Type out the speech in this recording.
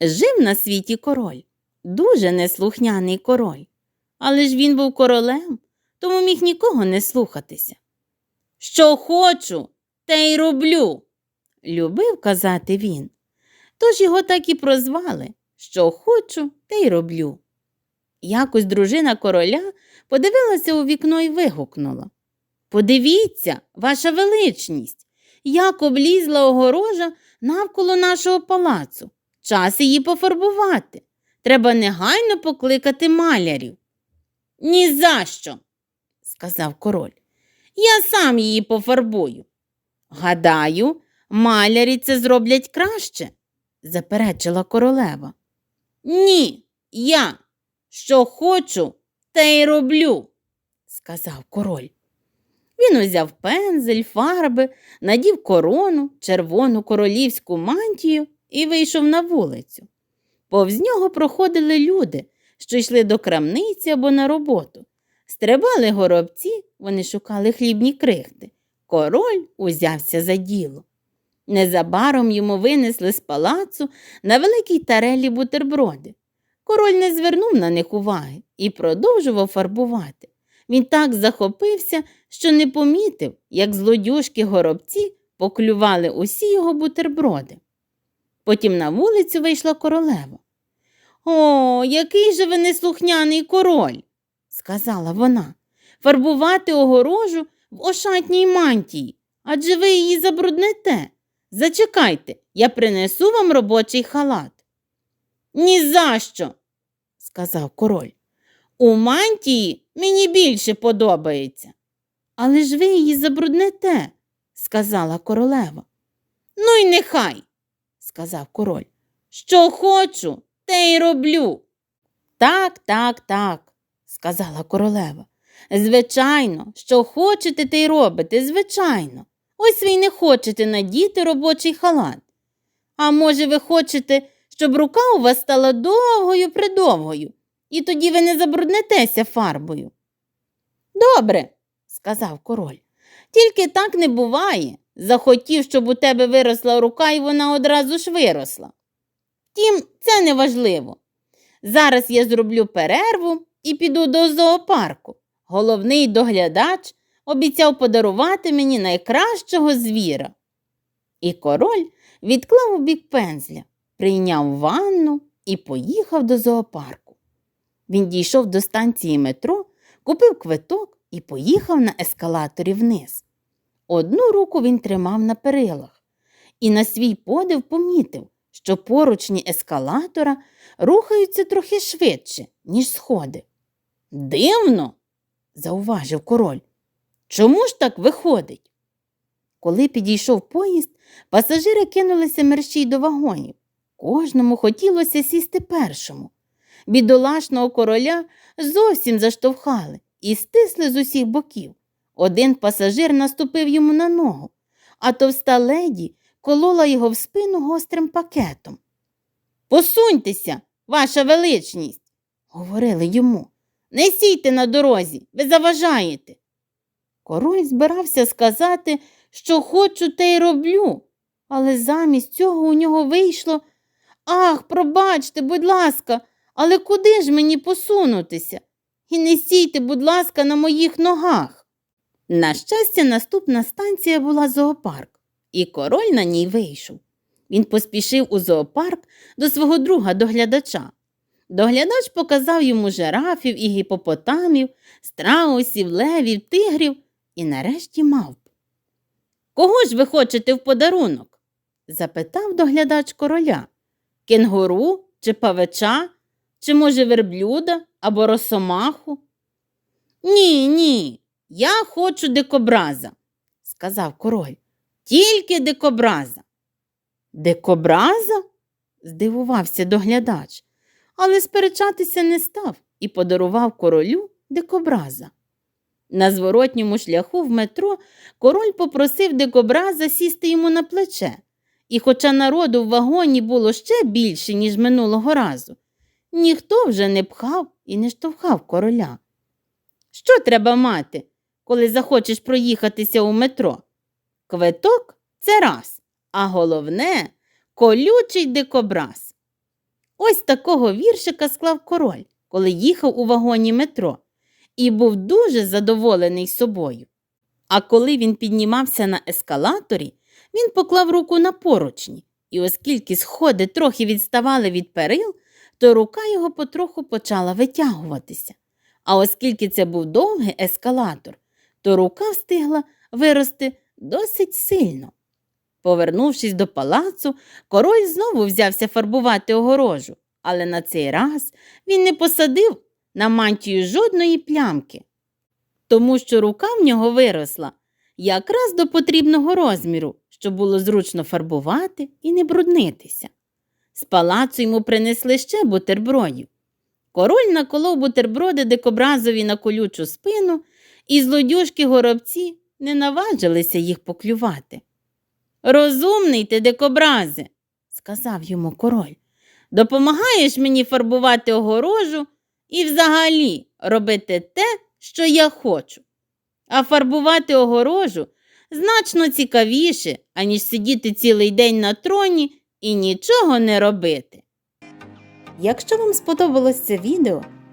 Жив на світі король, дуже неслухняний король. Але ж він був королем, тому міг нікого не слухатися. Що хочу, те й роблю, любив казати він. Тож його так і прозвали що хочу, те й роблю. Якось дружина короля подивилася у вікно і вигукнула Подивіться, ваша величність, як облізла огорожа навколо нашого палацу. Час її пофарбувати. Треба негайно покликати малярів. «Ні за що!» – сказав король. Я сам її пофарбую. Гадаю, малярі це зроблять краще, заперечила королева. Ні, я що хочу, те й роблю, сказав король. Він узяв пензель, фарби, надів корону, червону королівську мантію і вийшов на вулицю. Повз нього проходили люди, що йшли до крамниці або на роботу. Стрибали горобці, вони шукали хлібні крихти. Король узявся за діло. Незабаром йому винесли з палацу на великій тарелі бутерброди. Король не звернув на них уваги і продовжував фарбувати. Він так захопився, що не помітив, як злодюжки горобці поклювали усі його бутерброди. Потім на вулицю вийшла королева. О, який же ви неслухняний король, сказала вона, фарбувати огорожу в ошатній мантії, адже ви її забруднете. Зачекайте, я принесу вам робочий халат. «Ні за що!» – сказав король. У мантії мені більше подобається. Але ж ви її забруднете, сказала королева. Ну й нехай, сказав король. Що хочу, те й роблю. Так, так, так, сказала королева. Звичайно, що хочете, те й робите, звичайно. Ось ви й не хочете надіти робочий халат. А може, ви хочете, щоб рука у вас стала довгою придовгою, і тоді ви не забруднетеся фарбою. Добре, сказав король. Тільки так не буває. Захотів, щоб у тебе виросла рука, і вона одразу ж виросла. Втім, це не важливо. Зараз я зроблю перерву і піду до зоопарку. Головний доглядач обіцяв подарувати мені найкращого звіра. І король відклав у бік пензля, прийняв ванну і поїхав до зоопарку. Він дійшов до станції метро, купив квиток і поїхав на ескалаторі вниз. Одну руку він тримав на перилах і на свій подив помітив, що поручні ескалатора рухаються трохи швидше, ніж сходи. Дивно, зауважив король. Чому ж так виходить? Коли підійшов поїзд, пасажири кинулися мерщій до вагонів. Кожному хотілося сісти першому. Бідолашного короля зовсім заштовхали і стисли з усіх боків. Один пасажир наступив йому на ногу, а товста леді колола його в спину гострим пакетом. Посуньтеся, ваша величність, говорили йому. Не сійте на дорозі, ви заважаєте. Король збирався сказати, що хочу, те й роблю, але замість цього у нього вийшло Ах, пробачте, будь ласка, але куди ж мені посунутися? І не сійте, будь ласка, на моїх ногах. На щастя, наступна станція була зоопарк, і король на ній вийшов. Він поспішив у зоопарк до свого друга доглядача. Доглядач показав йому жирафів і гіпопотамів, страусів, левів, тигрів і нарешті мавп. Кого ж ви хочете в подарунок? запитав доглядач короля. Кенгуру чи павича, чи, може, верблюда або росомаху? Ні, ні, я хочу дикобраза, сказав король. Тільки дикобраза. Дикобраза? здивувався доглядач, але сперечатися не став і подарував королю дикобраза. На зворотньому шляху в метро король попросив дикобраза сісти йому на плече, і, хоча народу в вагоні було ще більше, ніж минулого разу, ніхто вже не пхав і не штовхав короля. Що треба мати, коли захочеш проїхатися у метро? Квиток це раз, а головне колючий дикобраз. Ось такого віршика склав король, коли їхав у вагоні метро, і був дуже задоволений собою. А коли він піднімався на ескалаторі, він поклав руку на поручні, і оскільки сходи трохи відставали від перил, то рука його потроху почала витягуватися. А оскільки це був довгий ескалатор, то рука встигла вирости досить сильно. Повернувшись до палацу, король знову взявся фарбувати огорожу, але на цей раз він не посадив на мантію жодної плямки, тому що рука в нього виросла якраз до потрібного розміру, щоб було зручно фарбувати і не бруднитися. З палацу йому принесли ще бутербродів. Король наколов бутерброди дикобразові на колючу спину, і злодюжки горобці не наважилися їх поклювати. Розумний ти, дикобразе, сказав йому король. Допомагаєш мені фарбувати огорожу і взагалі робити те, що я хочу. А фарбувати огорожу значно цікавіше, аніж сидіти цілий день на троні і нічого не робити. Якщо вам сподобалось це відео,